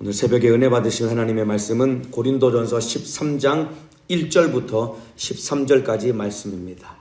오늘 새벽에 은혜 받으실 하나님의 말씀은 고린도전서 13장 1절부터 13절까지 말씀입니다.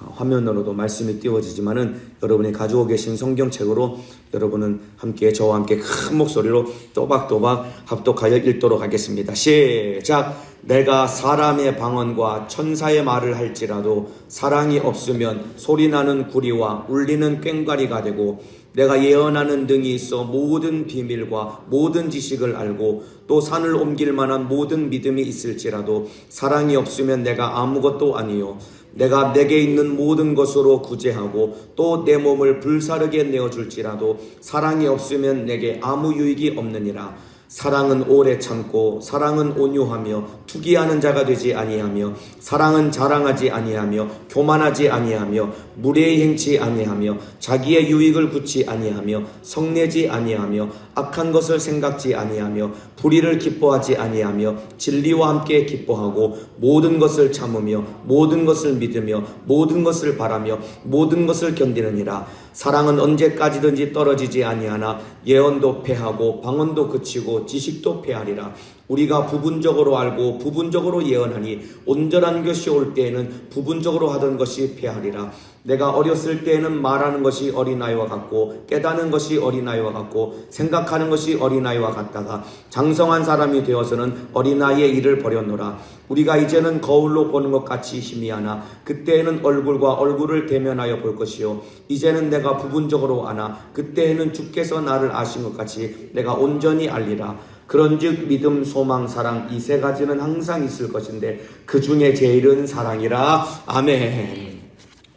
어, 화면으로도 말씀이 띄워지지만은 여러분이 가지고 계신 성경책으로 여러분은 함께 저와 함께 큰 목소리로 또박또박 합독하여 읽도록 하겠습니다. 시작. 내가 사람의 방언과 천사의 말을 할지라도 사랑이 없으면 소리나는 구리와 울리는 꽹과리가 되고 내가 예언하는 등이 있어 모든 비밀과 모든 지식을 알고 또 산을 옮길 만한 모든 믿음이 있을지라도 사랑이 없으면 내가 아무것도 아니요 내가 내게 있는 모든 것으로 구제하고 또 내 몸을 불사르게 내어 줄지라도 사랑이 없으면 내게 아무 유익이 없느니라 사랑은 오래 참고 사랑은 온유하며 투기하는 자가 되지 아니하며 사랑은 자랑하지 아니하며 교만하지 아니하며 무례히 행치 아니하며 자기의 유익을 굳지 아니하며 성내지 아니하며 악한 것을 생각지 아니하며 불의를 기뻐하지 아니하며 진리와 함께 기뻐하고 모든 것을 참으며 모든 것을 믿으며 모든 것을 바라며 모든 것을 견디느니라 사랑은 언제까지든지 떨어지지 아니하나 예언도 패하고 방언도 그치고 지식도 패하리라. 우리가 부분적으로 알고 부분적으로 예언하니 온전한 것이 올 때에는 부분적으로 하던 것이 패하리라 내가 어렸을 때에는 말하는 것이 어린아이와 같고 깨닫는 것이 어린아이와 같고 생각하는 것이 어린아이와 같다가 장성한 사람이 되어서는 어린아이의 일을 버렸노라 우리가 이제는 거울로 보는 것 같이 희미하나 그때에는 얼굴과 얼굴을 대면하여 볼 것이요 이제는 내가 부분적으로 아나 그때에는 주께서 나를 아신 것 같이 내가 온전히 알리라 그런즉 믿음, 소망, 사랑 이 세 가지는 항상 있을 것인데 그 중에 제일은 사랑이라. 아멘.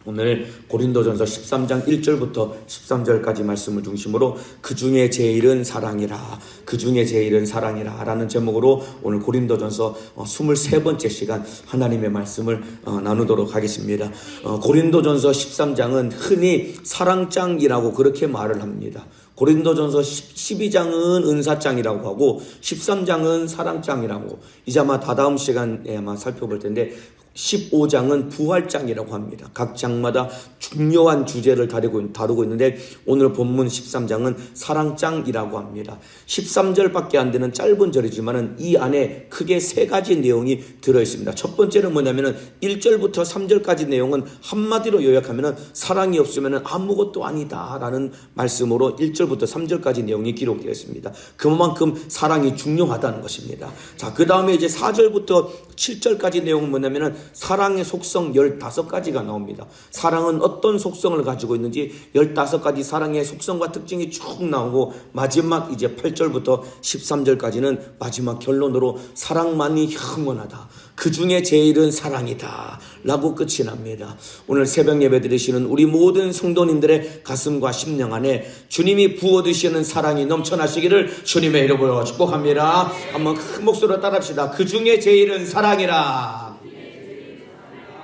오늘 고린도전서 13장 1절부터 13절까지 말씀을 중심으로 그 중에 제일은 사랑이라. 그 중에 제일은 사랑이라. 라는 제목으로 오늘 고린도전서 23번째 시간 하나님의 말씀을 어, 나누도록 하겠습니다. 어, 고린도전서 13장은 흔히 사랑장이라고 그렇게 말을 합니다. 고린도전서 12장은 은사장이라고 하고 13장은 사랑장이라고 이제 아마 다다음 시간에 아마 살펴볼 텐데 15장은 부활장이라고 합니다. 각 장마다 중요한 주제를 다루고, 다루고 있는데 오늘 본문 13장은 사랑장이라고 합니다. 13절밖에 안 되는 짧은 절이지만은 이 안에 크게 세 가지 내용이 들어 있습니다. 첫 번째는 뭐냐면은 1절부터 3절까지 내용은 한마디로 요약하면은 사랑이 없으면은 아무것도 아니다 라는 말씀으로 1절부터 3절까지 내용이 기록되어 있습니다. 그만큼 사랑이 중요하다는 것입니다. 자, 그 다음에 이제 4절부터 7절까지 내용은 뭐냐면은 사랑의 속성 15가지가 나옵니다. 사랑은 어떤 속성을 가지고 있는지 15가지 사랑의 속성과 특징이 쭉 나오고 마지막 이제 8절부터 13절까지는 마지막 결론으로 사랑만이 형원하다. 그 중에 제일은 사랑이다. 라고 끝이 납니다. 오늘 새벽 예배 드리시는 우리 모든 성도님들의 가슴과 심령 안에 주님이 부어드시는 사랑이 넘쳐나시기를 주님의 이름으로 축복합니다. 한번 큰 목소리로 따라합시다. 그 중에 제일은 사랑이라.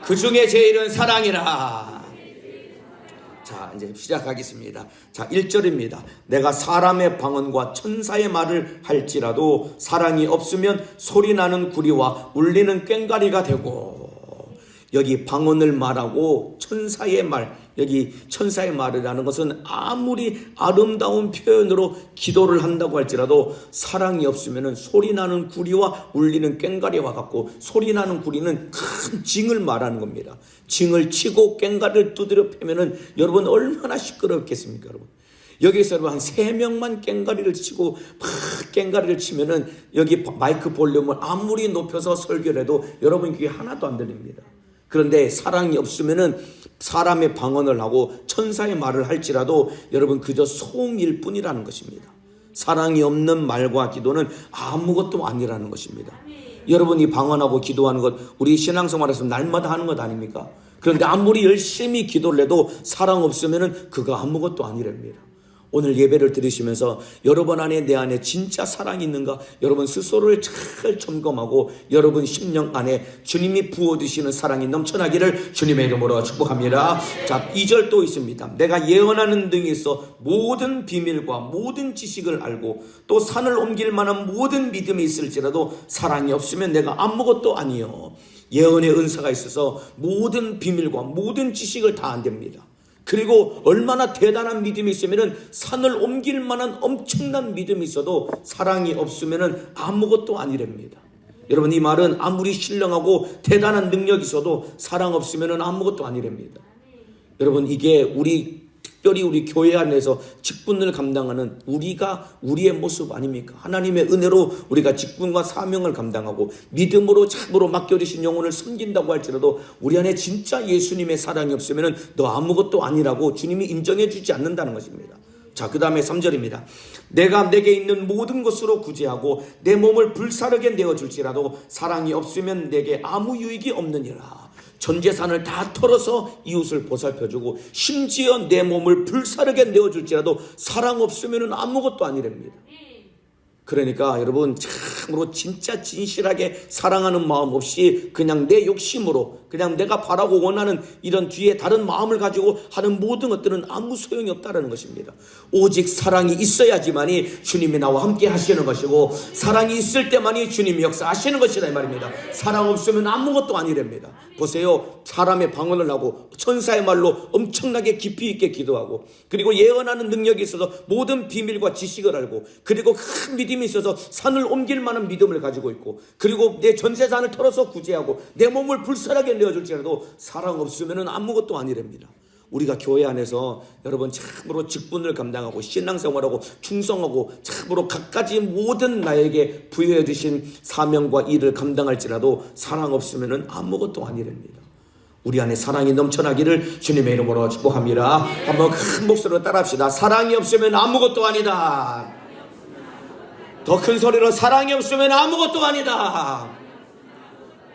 그 중에 제일은 사랑이라. 자, 이제 시작하겠습니다. 자, 1절입니다. 내가 사람의 방언과 천사의 말을 할지라도 사랑이 없으면 소리 나는 구리와 울리는 꽹과리가 되고 여기 방언을 말하고 천사의 말, 여기 천사의 말이라는 것은 아무리 아름다운 표현으로 기도를 한다고 할지라도 사랑이 없으면 소리 나는 구리와 울리는 꽹과리와 같고 소리 나는 구리는 큰 징을 말하는 겁니다. 징을 치고 꽹과리를 두드려 패면은 여러분 얼마나 시끄럽겠습니까, 여러분? 여기서 여러분 한세 명만 꽹과리를 치고 막 꽹과리를 치면은 여기 마이크 볼륨을 아무리 높여서 설교를 해도 여러분 귀에 하나도 안 들립니다. 그런데 사랑이 없으면은 사람의 방언을 하고 천사의 말을 할지라도 여러분 그저 소음일 뿐이라는 것입니다. 사랑이 없는 말과 기도는 아무것도 아니라는 것입니다. 여러분이 방언하고 기도하는 것 우리 신앙생활에서 날마다 하는 것 아닙니까? 그런데 아무리 열심히 기도를 해도 사랑 없으면은 그거 아무것도 아니랍니다. 오늘 예배를 들으시면서 여러분 안에 내 안에 진짜 사랑이 있는가 여러분 스스로를 잘 점검하고 여러분 심령 안에 주님이 부어주시는 사랑이 넘쳐나기를 주님의 이름으로 축복합니다. 자, 2절 또 있습니다. 내가 예언하는 등이 있어 모든 비밀과 모든 지식을 알고 또 산을 옮길 만한 모든 믿음이 있을지라도 사랑이 없으면 내가 아무것도 아니요. 예언의 은사가 있어서 모든 비밀과 모든 지식을 다 안 됩니다. 그리고 얼마나 대단한 믿음이 있으면은 산을 옮길 만한 엄청난 믿음이 있어도 사랑이 없으면은 아무것도 아니랍니다. 여러분 이 말은 아무리 신령하고 대단한 능력이 있어도 사랑 없으면은 아무것도 아니랍니다. 여러분 이게 우리 특별히 우리 교회 안에서 직분을 감당하는 우리가 우리의 모습 아닙니까? 하나님의 은혜로 우리가 직분과 사명을 감당하고 믿음으로 참으로 맡겨주신 영혼을 섬긴다고 할지라도 우리 안에 진짜 예수님의 사랑이 없으면 너 아무것도 아니라고 주님이 인정해 주지 않는다는 것입니다. 자, 그 다음에 3절입니다. 내가 내게 있는 모든 것으로 구제하고 내 몸을 불사르게 내어줄지라도 사랑이 없으면 내게 아무 유익이 없느니라. 전 재산을 다 털어서 이웃을 보살펴주고 심지어 내 몸을 불사르게 내어줄지라도 사랑 없으면 아무것도 아니랍니다. 그러니까 여러분 참으로 진짜 진실하게 사랑하는 마음 없이 그냥 내 욕심으로 그냥 내가 바라고 원하는 이런 뒤에 다른 마음을 가지고 하는 모든 것들은 아무 소용이 없다는 것입니다. 오직 사랑이 있어야지만이 주님이 나와 함께 하시는 것이고 사랑이 있을 때만이 주님이 역사하시는 것이다 이 말입니다. 사랑 없으면 아무것도 아니랍니다. 보세요. 사람의 방언을 하고 천사의 말로 엄청나게 깊이 있게 기도하고 그리고 예언하는 능력이 있어서 모든 비밀과 지식을 알고 그리고 큰 믿음 이 있어서 산을 옮길 만한 믿음을 가지고 있고 그리고 내 전세산을 털어서 구제하고 내 몸을 불살하게 내어줄지라도 사랑 없으면 아무것도 아니랍니다. 우리가 교회 안에서 여러분 참으로 직분을 감당하고 신앙생활하고 충성하고 참으로 갖가지 모든 나에게 부여해 주신 사명과 일을 감당할지라도 사랑 없으면 아무것도 아니랍니다. 우리 안에 사랑이 넘쳐나기를 주님의 이름으로 축복합니다. 한번 큰 목소리로 따라합시다. 사랑이 없으면 아무것도 아니다. 더 큰 소리로 사랑이 없으면 아무것도 아니다.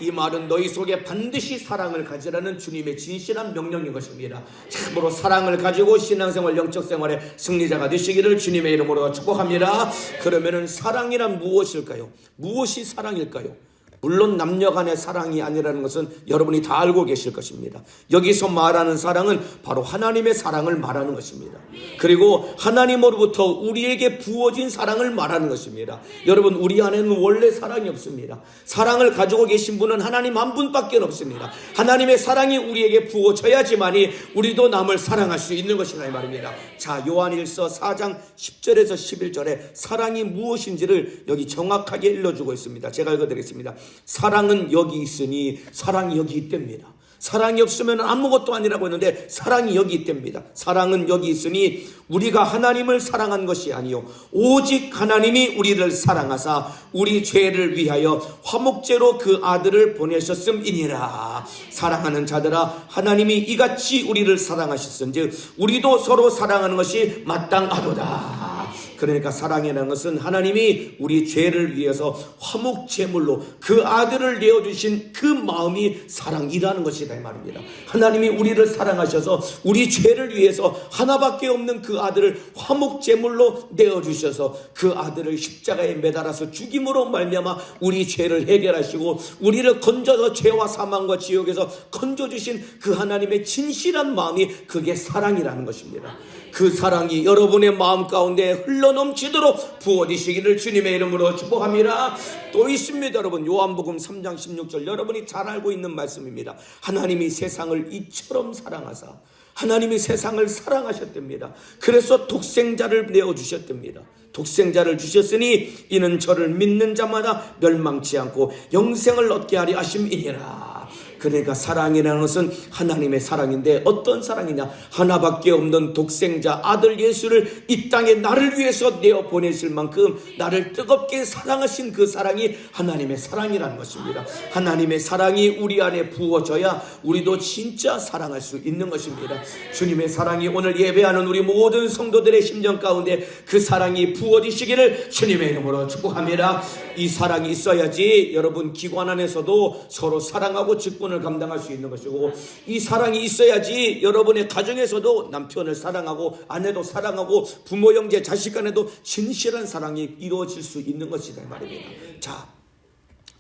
이 말은 너희 속에 반드시 사랑을 가지라는 주님의 진실한 명령인 것입니다. 참으로 사랑을 가지고 신앙생활, 영적생활의 승리자가 되시기를 주님의 이름으로 축복합니다. 그러면은 사랑이란 무엇일까요? 무엇이 사랑일까요? 물론 남녀 간의 사랑이 아니라는 것은 여러분이 다 알고 계실 것입니다. 여기서 말하는 사랑은 바로 하나님의 사랑을 말하는 것입니다. 그리고 하나님으로부터 우리에게 부어진 사랑을 말하는 것입니다. 여러분, 우리 안에는 원래 사랑이 없습니다. 사랑을 가지고 계신 분은 하나님 한 분밖에 없습니다. 하나님의 사랑이 우리에게 부어져야지만이 우리도 남을 사랑할 수 있는 것이라 이 말입니다. 자, 요한일서 4장 10절에서 11절에 사랑이 무엇인지를 여기 정확하게 일러주고 있습니다. 제가 읽어드리겠습니다. 사랑은 여기 있으니 사랑이 여기 있답니다. 사랑이 없으면 아무것도 아니라고 했는데 사랑이 여기 있답니다. 사랑은 여기 있으니 우리가 하나님을 사랑한 것이 아니요 오직 하나님이 우리를 사랑하사 우리 죄를 위하여 화목제로 그 아들을 보내셨음이니라. 사랑하는 자들아 하나님이 이같이 우리를 사랑하셨은즉 우리도 서로 사랑하는 것이 마땅하도다. 그러니까 사랑이라는 것은 하나님이 우리 죄를 위해서 화목 제물로 그 아들을 내어 주신 그 마음이 사랑이라는 것이다 이 말입니다. 하나님이 우리를 사랑하셔서 우리 죄를 위해서 하나밖에 없는 그 아들을 화목 제물로 내어 주셔서 그 아들을 십자가에 매달아서 죽임으로 말미암아 우리 죄를 해결하시고 우리를 건져서 죄와 사망과 지옥에서 건져 주신 그 하나님의 진실한 마음이 그게 사랑이라는 것입니다. 그 사랑이 여러분의 마음 가운데 흘러넘치도록 부어지시기를 주님의 이름으로 축복합니다. 또 있습니다, 여러분. 요한복음 3장 16절 여러분이 잘 알고 있는 말씀입니다. 하나님이 세상을 이처럼 사랑하사 하나님이 세상을 사랑하셨답니다. 그래서 독생자를 내어 주셨답니다. 독생자를 주셨으니 이는 저를 믿는 자마다 멸망치 않고 영생을 얻게 하리 하심이니라. 그러니까 사랑이라는 것은 하나님의 사랑인데 어떤 사랑이냐? 하나밖에 없는 독생자 아들 예수를 이 땅에 나를 위해서 내어 보내실 만큼 나를 뜨겁게 사랑하신 그 사랑이 하나님의 사랑이라는 것입니다. 하나님의 사랑이 우리 안에 부어져야 우리도 진짜 사랑할 수 있는 것입니다. 주님의 사랑이 오늘 예배하는 우리 모든 성도들의 심정 가운데 그 사랑이 부어지시기를 주님의 이름으로 축복합니다. 이 사랑이 있어야지 여러분 기관 안에서도 서로 사랑하고 직분 직분을 감당할 수 있는 것이고 이 사랑이 있어야지 여러분의 가정에서도 남편을 사랑하고 아내도 사랑하고 부모 형제 자식 간에도 진실한 사랑이 이루어질 수 있는 것이다 이 말입니다. 자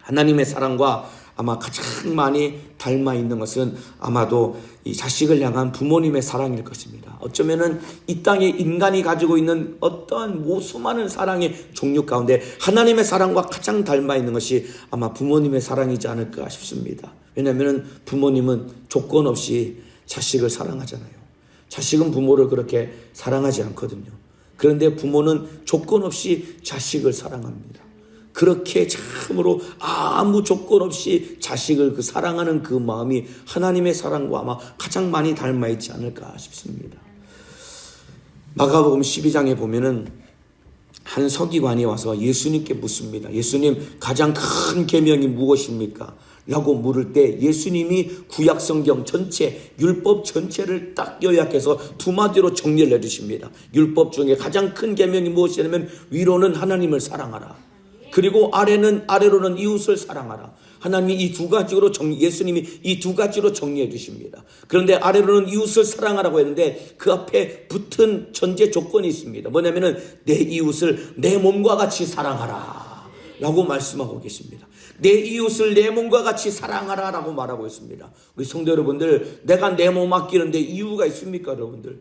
하나님의 사랑과 아마 가장 많이 닮아 있는 것은 아마도 이 자식을 향한 부모님의 사랑일 것입니다. 어쩌면은 이 땅에 인간이 가지고 있는 어떠한 모 수많은 사랑의 종류 가운데 하나님의 사랑과 가장 닮아 있는 것이 아마 부모님의 사랑이지 않을까 싶습니다. 왜냐하면 부모님은 조건 없이 자식을 사랑하잖아요. 자식은 부모를 그렇게 사랑하지 않거든요. 그런데 부모는 조건 없이 자식을 사랑합니다. 그렇게 참으로 아무 조건 없이 자식을 그 사랑하는 그 마음이 하나님의 사랑과 아마 가장 많이 닮아 있지 않을까 싶습니다. 마가복음 12장에 보면은 한 서기관이 와서 예수님께 묻습니다. 예수님 가장 큰 계명이 무엇입니까? 라고 물을 때 예수님이 구약 성경 전체 율법 전체를 딱 요약해서 두 마디로 정리를 해주십니다. 율법 중에 가장 큰 계명이 무엇이냐면 위로는 하나님을 사랑하라. 그리고 아래는 아래로는 이웃을 사랑하라. 하나님이 이 두 가지로 정, 예수님이 이 두 가지로 정리해 주십니다. 그런데 아래로는 이웃을 사랑하라고 했는데 그 앞에 붙은 전제 조건이 있습니다. 뭐냐면은 내 이웃을 내 몸과 같이 사랑하라. 라고 말씀하고 계십니다. 내 이웃을 내 몸과 같이 사랑하라 라고 말하고 있습니다. 우리 성도 여러분들, 내가 내 몸 아끼는데 이유가 있습니까, 여러분들?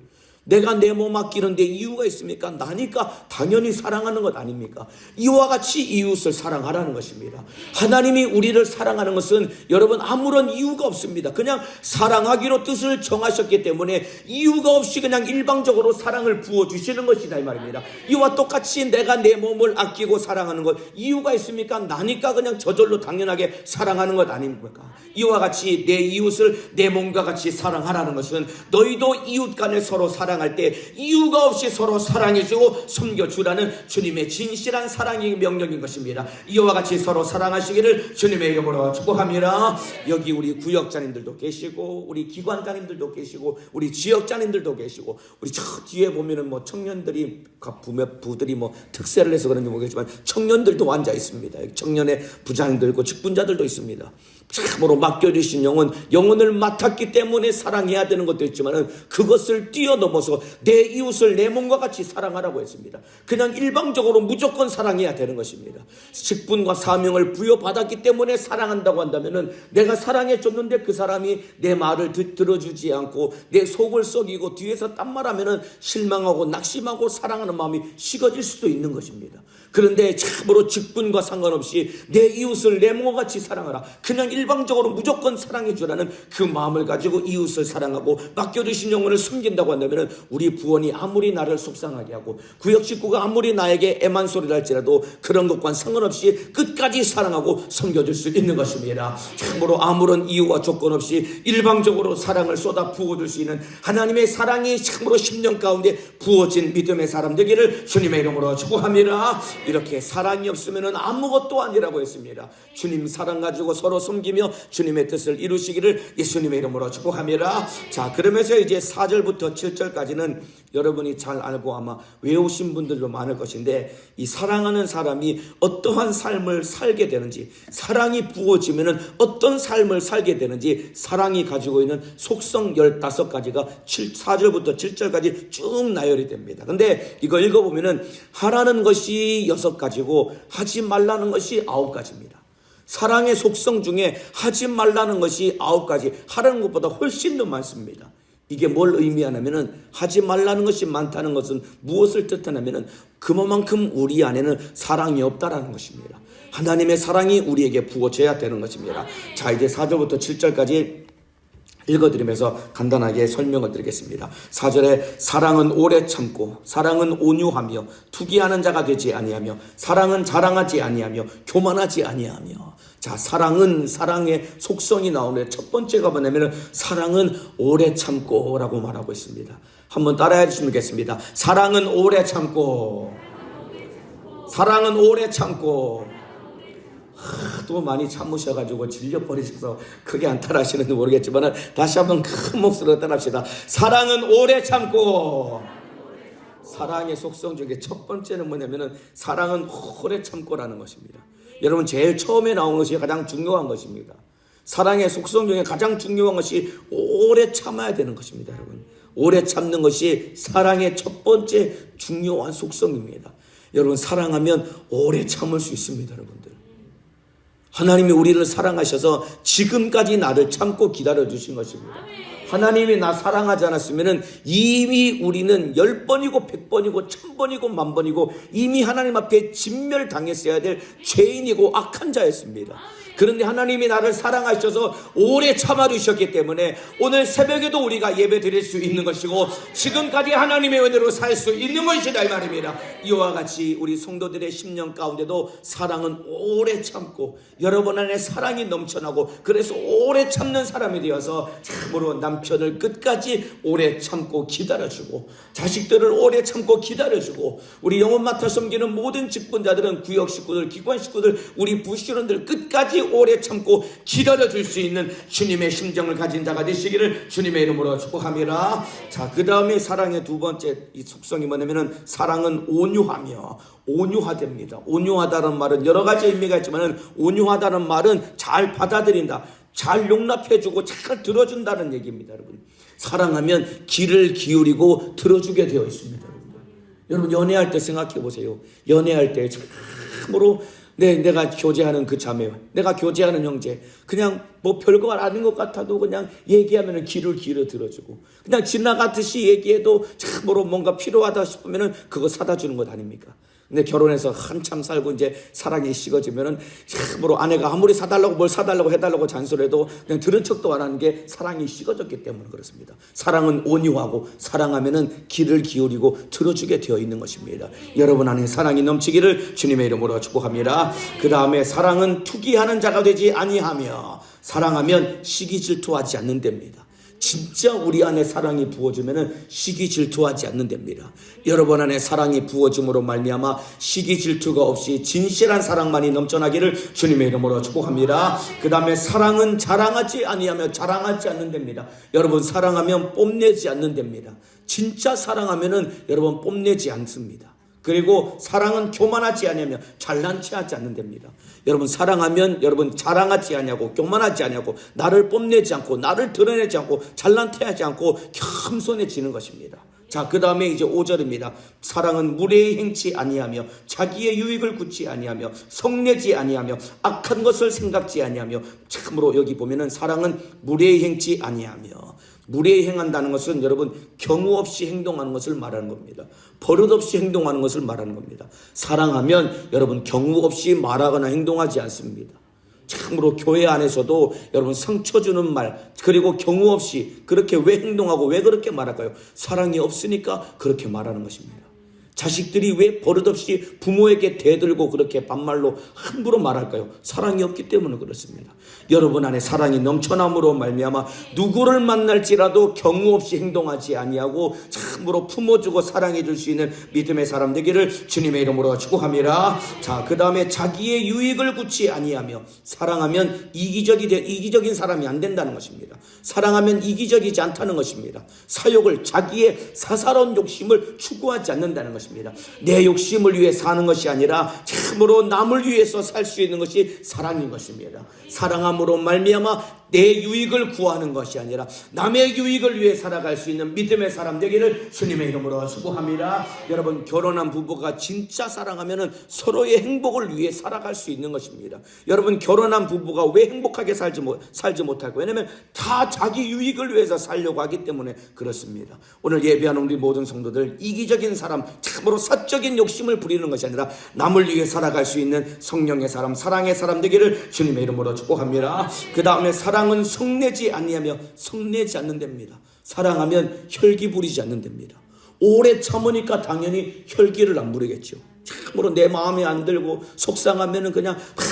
내가 내 몸 아끼는데 이유가 있습니까? 나니까 당연히 사랑하는 것 아닙니까? 이와 같이 이웃을 사랑하라는 것입니다. 하나님이 우리를 사랑하는 것은 여러분 아무런 이유가 없습니다. 그냥 사랑하기로 뜻을 정하셨기 때문에 이유가 없이 그냥 일방적으로 사랑을 부어주시는 것이다 이 말입니다. 이와 똑같이 내가 내 몸을 아끼고 사랑하는 것 이유가 있습니까? 나니까 그냥 저절로 당연하게 사랑하는 것 아닙니까? 이와 같이 내 이웃을 내 몸과 같이 사랑하라는 것은 너희도 이웃 간에 서로 사랑 사랑할 때 이유가 없이 서로 사랑해주고 섬겨주라는 주님의 진실한 사랑의 명령인 것입니다. 이와 같이 서로 사랑하시기를 주님의 이름으로 축복합니다. 여기 우리 구역장님들도 계시고 우리 기관장님들도 계시고 우리 지역장님들도 계시고 우리 저 뒤에 보면은 뭐 청년들이 부몇 부들이 뭐 특세를 해서 그런지 모르겠지만 청년들도 앉아 있습니다. 청년의 부장들 있고 직분자들도 있습니다. 참으로 맡겨주신 영혼, 영혼을 맡았기 때문에 사랑해야 되는 것도 있지만은 그것을 뛰어넘어서 내 이웃을 내 몸과 같이 사랑하라고 했습니다. 그냥 일방적으로 무조건 사랑해야 되는 것입니다. 직분과 사명을 부여받았기 때문에 사랑한다고 한다면은 내가 사랑해 줬는데 그 사람이 내 말을 듣, 들어주지 않고 내 속을 썩이고 뒤에서 딴 말하면은 실망하고 낙심하고 사랑하는 마음이 식어질 수도 있는 것입니다. 그런데 참으로 직분과 상관없이 내 이웃을 내 몸과 같이 사랑하라. 그냥 일방적으로 무조건 사랑해 주라는 그 마음을 가지고 이웃을 사랑하고 맡겨주신 영혼을 숨긴다고 한다면 우리 부원이 아무리 나를 속상하게 하고 구역 식구가 아무리 나에게 애만 소리를 할지라도 그런 것과 상관없이 끝까지 사랑하고 섬겨줄 수 있는 것입니다. 참으로 아무런 이유와 조건 없이 일방적으로 사랑을 쏟아 부어줄 수 있는 하나님의 사랑이 참으로 10년 가운데 부어진 믿음의 사람 되기를 주님의 이름으로 축복합니다. 이렇게 사랑이 없으면 아무것도 아니라고 했습니다. 주님 사랑 가지고 서로 섬기며 주님의 뜻을 이루시기를 예수님의 이름으로 축복합니다. 자, 그러면서 이제 4절부터 7절까지는 여러분이 잘 알고 아마 외우신 분들도 많을 것인데 이 사랑하는 사람이 어떠한 삶을 살게 되는지 사랑이 부어지면 어떤 삶을 살게 되는지 사랑이 가지고 있는 속성 15가지가 7, 4절부터 7절까지 쭉 나열이 됩니다. 근데 이거 읽어보면은 하라는 것이 여섯 가지고 하지 말라는 것이 아홉 가지입니다. 사랑의 속성 중에 하지 말라는 것이 아홉 가지, 하라는 것보다 훨씬 더 많습니다. 이게 뭘 의미하냐면은 하지 말라는 것이 많다는 것은 무엇을 뜻하냐면은 그만큼 우리 안에는 사랑이 없다라는 것입니다. 하나님의 사랑이 우리에게 부어져야 되는 것입니다. 자, 이제 4절부터 7절까지 읽어드리면서 간단하게 설명을 드리겠습니다. 4절에 사랑은 오래 참고 사랑은 온유하며 투기하는 자가 되지 아니하며 사랑은 자랑하지 아니하며 교만하지 아니하며 자 사랑은 사랑의 속성이 나오는데 첫 번째가 뭐냐면 사랑은 오래 참고라고 말하고 있습니다. 한번 따라해 주시면 겠습니다. 사랑은 오래 참고 사랑은 오래 참고 또 많이 참으셔가지고 질려버리셔서 크게 안타하시는지 모르겠지만 다시 한번 큰 목소리로 따라합시다. 사랑은 오래 참고 사랑의 속성 중에 첫 번째는 뭐냐면은 사랑은 오래 참고라는 것입니다. 여러분 제일 처음에 나온 것이 가장 중요한 것입니다. 사랑의 속성 중에 가장 중요한 것이 오래 참아야 되는 것입니다, 여러분. 오래 참는 것이 사랑의 첫 번째 중요한 속성입니다. 여러분 사랑하면 오래 참을 수 있습니다, 여러분들. 하나님이 우리를 사랑하셔서 지금까지 나를 참고 기다려 주신 것입니다. 하나님이 나 사랑하지 않았으면 이미 우리는 열 번이고 백 번이고 천 번이고 만 번이고 이미 하나님 앞에 진멸당했어야 될 죄인이고 악한 자였습니다. 그런데 하나님이 나를 사랑하셔서 오래 참아주셨기 때문에 오늘 새벽에도 우리가 예배 드릴 수 있는 것이고 지금까지 하나님의 은혜로 살 수 있는 것이다 이 말입니다. 이와 같이 우리 성도들의 심령 가운데도 사랑은 오래 참고 여러분 안에 사랑이 넘쳐나고 그래서 오래 참는 사람이 되어서 참으로 남편을 끝까지 오래 참고 기다려주고 자식들을 오래 참고 기다려주고 우리 영혼 맡아 섬기는 모든 직분자들은 구역 식구들 기관 식구들 우리 부시원들 끝까지 오래 참고 기다려 줄 수 있는 주님의 심정을 가진 자가 되시기를 주님의 이름으로 축복합니다 자 그 다음에 사랑의 두 번째 이 속성이 뭐냐면은 사랑은 온유하며 온유하됩니다 온유하다는 말은 여러 가지 의미가 있지만은 온유하다는 말은 잘 받아들인다 잘 용납해주고 잘 들어준다는 얘기입니다, 여러분. 사랑하면 귀를 기울이고 들어주게 되어 있습니다, 여러분. 여러분 연애할 때 생각해 보세요. 연애할 때 참으로 내 내가 교제하는 그 자매, 내가 교제하는 형제, 그냥 뭐 별거 아닌 것 같아도 그냥 얘기하면은 귀를 기울여 들어주고, 그냥 지나가듯이 얘기해도 참으로 뭔가 필요하다 싶으면은 그거 사다 주는 것 아닙니까? 근데 결혼해서 한참 살고 이제 사랑이 식어지면은 참으로 아내가 아무리 사달라고 뭘 사달라고 해달라고 잔소리해도 그냥 들은 척도 안 하는 게 사랑이 식어졌기 때문에 그렇습니다. 사랑은 온유하고 사랑하면은 귀를 기울이고 들어주게 되어 있는 것입니다. 여러분 안에 사랑이 넘치기를 주님의 이름으로 축복합니다. 그 다음에 사랑은 투기하는 자가 되지 아니하며 사랑하면 시기 질투하지 않는답니다. 진짜 우리 안에 사랑이 부어지면은 시기 질투하지 않는답니다. 여러분 안에 사랑이 부어짐으로 말미암아 시기 질투가 없이 진실한 사랑만이 넘쳐나기를 주님의 이름으로 축복합니다. 그 다음에 사랑은 자랑하지 아니하며 자랑하지 않는답니다. 여러분 사랑하면 뽐내지 않는답니다. 진짜 사랑하면은 여러분 뽐내지 않습니다. 그리고 사랑은 교만하지 않으며 잘난 체 하지 않는답니다. 여러분 사랑하면 여러분 자랑하지 않냐고 교만하지 않냐고 나를 뽐내지 않고 나를 드러내지 않고 잘난 체하지 않고 겸손해지는 것입니다. 자, 그 다음에 이제 5절입니다. 사랑은 무례히 행치 아니하며 자기의 유익을 굳지 아니하며 성내지 아니하며 악한 것을 생각지 아니하며 참으로 여기 보면은 사랑은 무례히 행치 아니하며 무례히 행한다는 것은 여러분 경우 없이 행동하는 것을 말하는 겁니다. 버릇 없이 행동하는 것을 말하는 겁니다. 사랑하면 여러분 경우 없이 말하거나 행동하지 않습니다. 참으로 교회 안에서도 여러분 상처 주는 말 그리고 경우 없이 그렇게 왜 행동하고 왜 그렇게 말할까요? 사랑이 없으니까 그렇게 말하는 것입니다. 자식들이 왜 버릇없이 부모에게 대들고 그렇게 반말로 함부로 말할까요? 사랑이 없기 때문에 그렇습니다. 여러분 안에 사랑이 넘쳐남으로 말미암아 누구를 만날지라도 경우 없이 행동하지 아니하고 참으로 품어주고 사랑해 줄 수 있는 믿음의 사람 되기를 주님의 이름으로 축복합니다. 자, 그 다음에 자기의 유익을 굳지 아니하며 사랑하면 이기적이 되, 이기적인 사람이 안 된다는 것입니다. 사랑하면 이기적이지 않다는 것입니다. 사욕을 자기의 사사로운 욕심을 추구하지 않는다는 것입니다. 내 욕심을 위해 사는 것이 아니라 참으로 남을 위해서 살 수 있는 것이 사랑인 것입니다. 사랑함으로 말미암아 내 유익을 구하는 것이 아니라 남의 유익을 위해 살아갈 수 있는 믿음의 사람 되기를 주님의 이름으로 축복합니다. 여러분 결혼한 부부가 진짜 사랑하면은 서로의 행복을 위해 살아갈 수 있는 것입니다. 여러분 결혼한 부부가 왜 행복하게 살지 못 살지 못할까? 왜냐면 다 자기 유익을 위해서 살려고 하기 때문에 그렇습니다. 오늘 예배하는 우리 모든 성도들 이기적인 사람 참으로 사적인 욕심을 부리는 것이 아니라 남을 위해 살아갈 수 있는 성령의 사람, 사랑의 사람 되기를 주님의 이름으로 축복합니다. 그 다음에 사랑 은 성내지 아니하며 성내지 않는답니다. 사랑하면 혈기 부리지 않는답니다. 오래 참으니까 당연히 혈기를 안 부리겠죠. 참으로 내 마음에 안 들고 속상하면은 그냥 막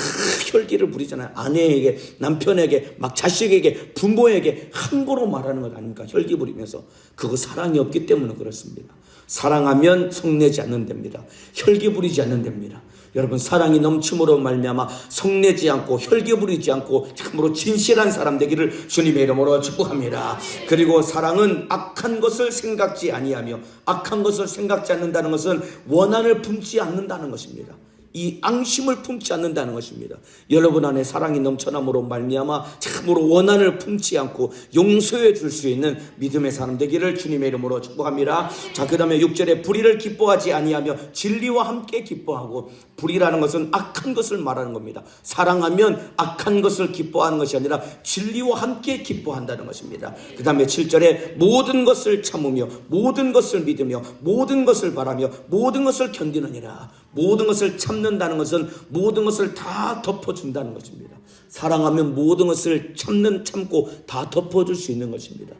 혈기를 부리잖아요. 아내에게, 남편에게, 막 자식에게, 부모에게 함부로 말하는 것 아닙니까? 혈기 부리면서. 그거 사랑이 없기 때문에 그렇습니다. 사랑하면 성내지 않는답니다. 혈기 부리지 않는답니다. 여러분 사랑이 넘침으로 말미암아 성내지 않고 혈기 부리지 않고 참으로 진실한 사람 되기를 주님의 이름으로 축복합니다. 그리고 사랑은 악한 것을 생각지 아니하며 악한 것을 생각지 않는다는 것은 원한을 품지 않는다는 것입니다. 이 앙심을 품지 않는다는 것입니다. 여러분 안에 사랑이 넘쳐남으로 말미암아 참으로 원한을 품지 않고 용서해 줄 수 있는 믿음의 사람 되기를 주님의 이름으로 축복합니다. 자, 그다음에 6절에 불의를 기뻐하지 아니하며 진리와 함께 기뻐하고 불의라는 것은 악한 것을 말하는 겁니다. 사랑하면 악한 것을 기뻐하는 것이 아니라 진리와 함께 기뻐한다는 것입니다. 그다음에 7절에 모든 것을 참으며 모든 것을 믿으며 모든 것을 바라며 모든 것을 견디느니라. 모든 것을 참는 참는다는 것은 모든 것을 다 덮어준다는 것입니다. 사랑하면 모든 것을 참는 참고 다 덮어줄 수 있는 것입니다.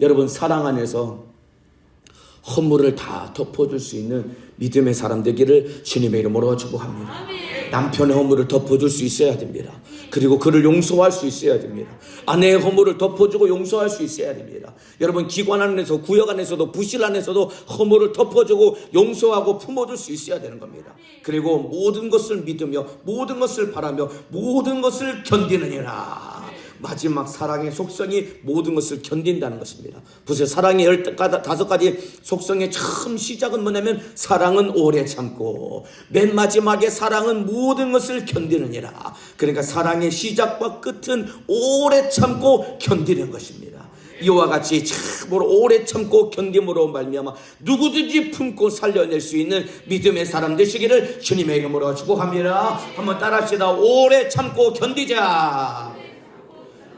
여러분 사랑 안에서 허물을 다 덮어줄 수 있는 믿음의 사람 되기를 주님의 이름으로 축복합니다. 남편의 허물을 덮어줄 수 있어야 됩니다. 그리고 그를 용서할 수 있어야 됩니다. 아내의 허물을 덮어주고 용서할 수 있어야 됩니다. 여러분 기관 안에서 구역 안에서도 부실 안에서도 허물을 덮어주고 용서하고 품어줄 수 있어야 되는 겁니다. 그리고 모든 것을 믿으며 모든 것을 바라며 모든 것을 견디느니라. 마지막 사랑의 속성이 모든 것을 견딘다는 것입니다. 보세요. 사랑의 다섯 가지 속성의 처음 시작은 뭐냐면 사랑은 오래 참고 맨 마지막에 사랑은 모든 것을 견디느니라. 그러니까 사랑의 시작과 끝은 오래 참고 견디는 것입니다. 이와 같이 참으로 오래 참고 견딤으로 말미암아 누구든지 품고 살려낼 수 있는 믿음의 사람 되시기를 주님의 이름으로 축복합니다. 한번 따라합시다. 오래 참고 견디자.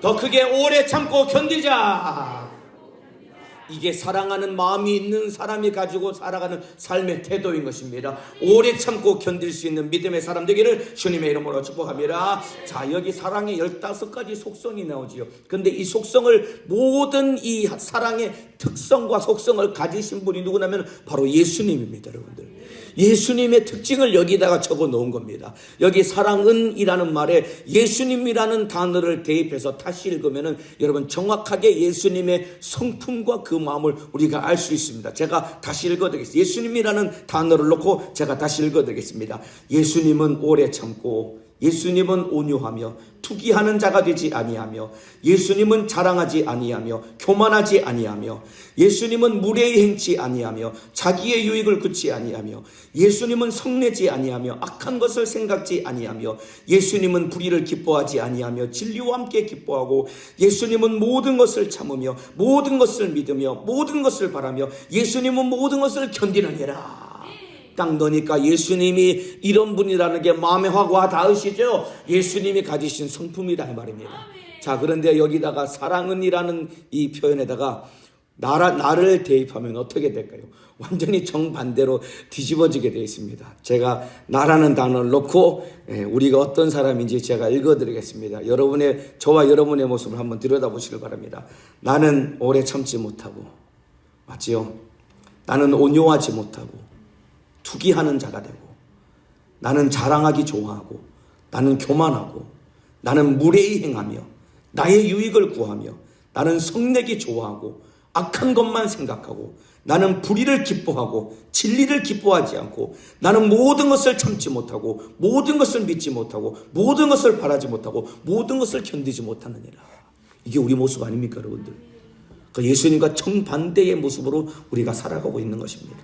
더 크게 오래 참고 견디자. 이게 사랑하는 마음이 있는 사람이 가지고 살아가는 삶의 태도인 것입니다. 오래 참고 견딜 수 있는 믿음의 사람 되기를 주님의 이름으로 축복합니다. 자, 여기 사랑의 15가지 속성이 나오지요. 근데 이 속성을 모든 이 사랑의 특성과 속성을 가지신 분이 누구냐면 바로 예수님입니다, 여러분들. 예수님의 특징을 여기다가 적어 놓은 겁니다. 여기 사랑은이라는 말에 예수님이라는 단어를 대입해서 다시 읽으면은 여러분 정확하게 예수님의 성품과 그 마음을 우리가 알 수 있습니다. 제가 다시 읽어드리겠습니다. 예수님이라는 단어를 놓고 제가 다시 읽어드리겠습니다. 예수님은 오래 참고 예수님은 온유하며 투기하는 자가 되지 아니하며 예수님은 자랑하지 아니하며 교만하지 아니하며 예수님은 무례히 행치 아니하며 자기의 유익을 굳지 아니하며 예수님은 성내지 아니하며 악한 것을 생각지 아니하며 예수님은 불의를 기뻐하지 아니하며 진리와 함께 기뻐하고 예수님은 모든 것을 참으며 모든 것을 믿으며 모든 것을 바라며 예수님은 모든 것을 견디느니라. 딱 넣으니까 예수님이 이런 분이라는 게확와 닿으시죠? 예수님이 가지신 성품이다 이 말입니다. 자 그런데 여기다가 사랑은이라는 이 표현에다가 나라, 나를 대입하면 어떻게 될까요? 완전히 정반대로 뒤집어지게 되어 있습니다. 제가 나라는 단어를 놓고 예, 우리가 어떤 사람인지 제가 읽어드리겠습니다. 여러분의 저와 여러분의 모습을 한번 들여다보시길 바랍니다. 나는 오래 참지 못하고 맞지요? 나는 온유하지 못하고 투기하는 자가 되고 나는 자랑하기 좋아하고 나는 교만하고 나는 무례히 행하며 나의 유익을 구하며 나는 성내기 좋아하고 악한 것만 생각하고 나는 불의를 기뻐하고 진리를 기뻐하지 않고 나는 모든 것을 참지 못하고 모든 것을 믿지 못하고 모든 것을 바라지 못하고 모든 것을 견디지 못하느니라. 이게 우리 모습 아닙니까, 여러분들? 그 예수님과 정반대의 모습으로 우리가 살아가고 있는 것입니다.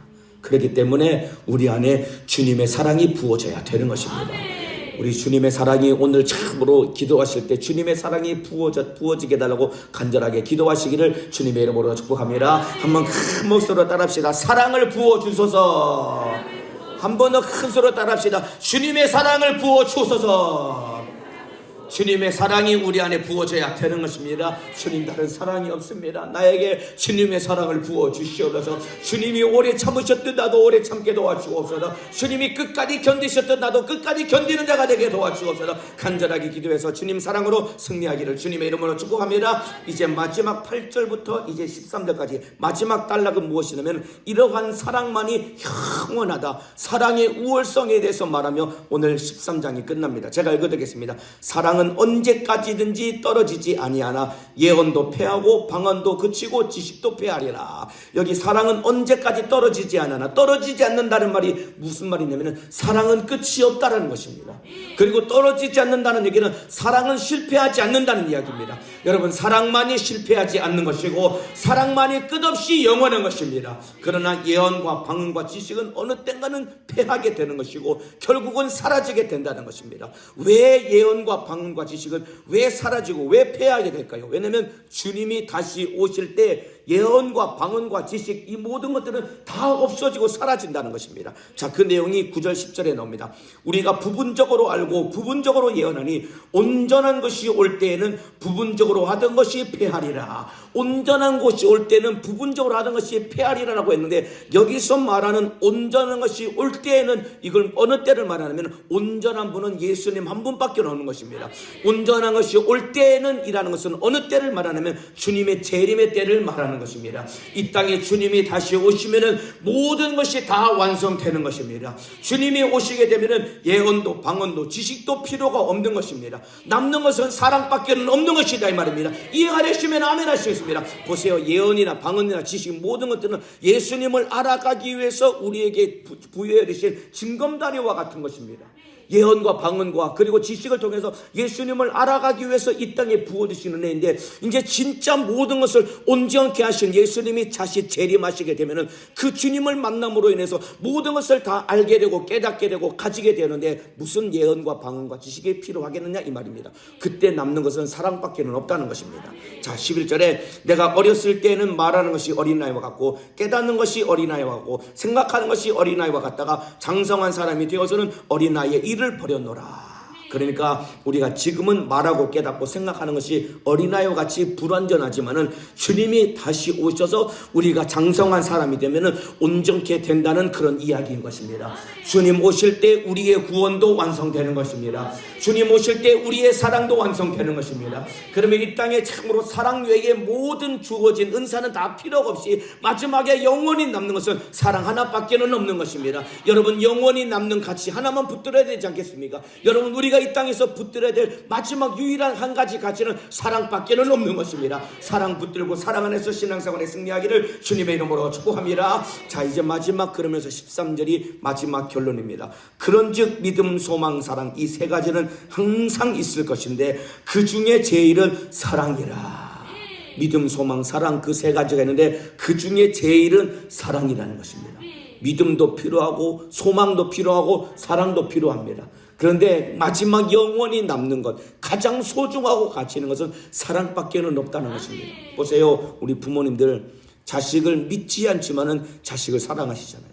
그렇기 때문에 우리 안에 주님의 사랑이 부어져야 되는 것입니다. 우리 주님의 사랑이 오늘 참으로 기도하실 때 주님의 사랑이 부어져, 부어지게 달라고 간절하게 기도하시기를 주님의 이름으로 축복합니다. 한번 큰 목소리로 따라합시다. 사랑을 부어주소서. 한 번 더 큰 소리로 따라합시다. 주님의 사랑을 부어주소서. 주님의 사랑이 우리 안에 부어져야 되는 것입니다. 주님 다른 사랑이 없습니다. 나에게 주님의 사랑을 부어 주시옵소서. 주님이 오래 참으셨듯 나도 오래 참게 도와주옵소서. 주님이 끝까지 견디셨듯 나도 끝까지 견디는 자가 되게 도와주옵소서. 간절하게 기도해서 주님 사랑으로 승리하기를 주님의 이름으로 축복합니다. 이제 마지막 8절부터 이제 13절까지 마지막 단락은 무엇이냐면 이러한 사랑만이 영원하다. 사랑의 우월성에 대해서 말하며 오늘 13장이 끝납니다. 제가 읽어드리겠습니다. 사랑 은 언제까지든지 떨어지지 아니하나 예언도 패하고 방언도 그치고 지식도 패하리라. 여기 사랑은 언제까지 떨어지지 않으나 떨어지지 않는다는 말이 무슨 말이냐면 사랑은 끝이 없다라는 것입니다. 그리고 떨어지지 않는다는 얘기는 사랑은 실패하지 않는다는 이야기입니다. 여러분 사랑만이 실패하지 않는 것이고 사랑만이 끝없이 영원한 것입니다. 그러나 예언과 방언과 지식은 어느 땐가는 패하게 되는 것이고 결국은 사라지게 된다는 것입니다. 왜 예언과 방언 과 지식은 왜 사라지고 왜 패하게 될까요? 왜냐하면 주님이 다시 오실 때 예언과 방언과 지식 이 모든 것들은 다 없어지고 사라진다는 것입니다. 자, 그 내용이 9절 10절에 나옵니다. 우리가 부분적으로 알고 부분적으로 예언하니 온전한 것이 올 때에는 부분적으로 하던 것이 폐하리라. 온전한 것이 올 때는 부분적으로 하던 것이 폐하리라라고 했는데 여기서 말하는 온전한 것이 올 때에는 이걸 어느 때를 말하냐면 온전한 분은 예수님 한 분밖에 없는 것입니다. 온전한 것이 올 때에는 이라는 것은 어느 때를 말하냐면 주님의 재림의 때를 말하는 것입니다. 이 땅에 주님이 다시 오시면은 모든 것이 다 완성되는 것입니다. 주님이 오시게 되면은 예언도 방언도 지식도 필요가 없는 것입니다. 남는 것은 사랑밖에는 없는 것이다 이 말입니다. 이해하시면 아멘 하시겠습니다. 보세요. 예언이나 방언이나 지식 모든 것들은 예수님을 알아가기 위해서 우리에게 부- 부여해 주신 징검다리와 같은 것입니다. 예언과 방언과 그리고 지식을 통해서 예수님을 알아가기 위해서 이 땅에 부어주시는 애인데 이제 진짜 모든 것을 온전케 하신 예수님이 다시 재림하시게 되면은 그 주님을 만남으로 인해서 모든 것을 다 알게 되고 깨닫게 되고 가지게 되는데 무슨 예언과 방언과 지식이 필요하겠느냐 이 말입니다. 그때 남는 것은 사랑밖에는 없다는 것입니다. 자 11절에 내가 어렸을 때는 말하는 것이 어린아이와 같고 깨닫는 것이 어린아이와 같고 생각하는 것이 어린아이와 같다가 장성한 사람이 되어서는 어린아이의 일을 버렸노라. 그러니까 우리가 지금은 말하고 깨닫고 생각하는 것이 어린아이와 같이 불완전하지만은 주님이 다시 오셔서 우리가 장성한 사람이 되면은 온전케 된다는 그런 이야기인 것입니다. 주님 오실 때 우리의 구원도 완성되는 것입니다. 주님 오실 때 우리의 사랑도 완성되는 것입니다. 그러면 이 땅에 참으로 사랑 외에 모든 주어진 은사는 다 필요가 없이 마지막에 영원히 남는 것은 사랑 하나밖에는 없는 것입니다. 여러분 영원히 남는 가치 하나만 붙들어야 되지 않겠습니까? 여러분 우리가 이 땅에서 붙들어야 될 마지막 유일한 한 가지 가치는 사랑밖에는 없는 것입니다. 사랑 붙들고 사랑 안에서 신앙생활에 승리하기를 주님의 이름으로 축복합니다. 자 이제 마지막 그러면서 13절이 마지막 결론입니다. 그런즉 믿음, 소망, 사랑 이 세 가지는 항상 있을 것인데 그 중에 제일은 사랑이라. 믿음, 소망, 사랑 그 세 가지가 있는데 그 중에 제일은 사랑이라는 것입니다. 믿음도 필요하고 소망도 필요하고 사랑도 필요합니다. 그런데 마지막 영원히 남는 것, 가장 소중하고 가치 있는 것은 사랑밖에는 없다는 것입니다. 보세요, 우리 부모님들 자식을 믿지 않지만은 자식을 사랑하시잖아요.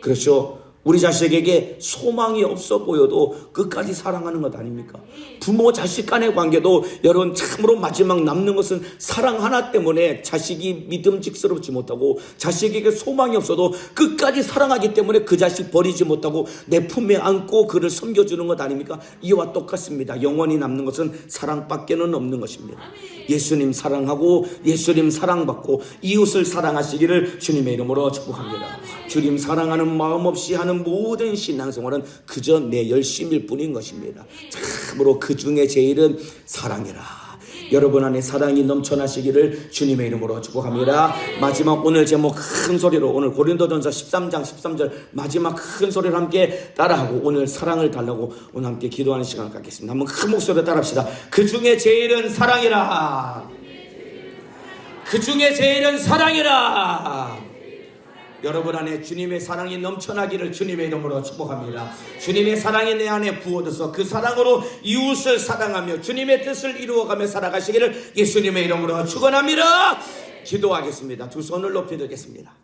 그렇죠. 우리 자식에게 소망이 없어 보여도 끝까지 사랑하는 것 아닙니까? 부모 자식 간의 관계도 여러분 참으로 마지막 남는 것은 사랑 하나 때문에 자식이 믿음직스럽지 못하고 자식에게 소망이 없어도 끝까지 사랑하기 때문에 그 자식 버리지 못하고 내 품에 안고 그를 섬겨주는 것 아닙니까? 이와 똑같습니다. 영원히 남는 것은 사랑밖에는 없는 것입니다. 예수님 사랑하고 예수님 사랑받고 이웃을 사랑하시기를 주님의 이름으로 축복합니다. 주님 사랑하는 마음 없이 하는 모든 신앙생활은 그저 내 열심일 뿐인 것입니다. 참으로 그 중에 제일은 사랑이라. 여러분 안에 사랑이 넘쳐나시기를 주님의 이름으로 축복합니다. 마지막 오늘 제목 큰 소리로 오늘 고린도전서 13장 13절 마지막 큰 소리로 함께 따라하고 오늘 사랑을 달라고 오늘 함께 기도하는 시간을 갖겠습니다. 한번 큰 목소리로 따라합시다. 그 중에 제일은 사랑이라. 그 중에 제일은 사랑이라. 여러분 안에 주님의 사랑이 넘쳐나기를 주님의 이름으로 축복합니다. 주님의 사랑이 내 안에 부어져서 그 사랑으로 이웃을 사랑하며 주님의 뜻을 이루어가며 살아가시기를 예수님의 이름으로 축원합니다. 기도하겠습니다. 두 손을 높이 들겠습니다.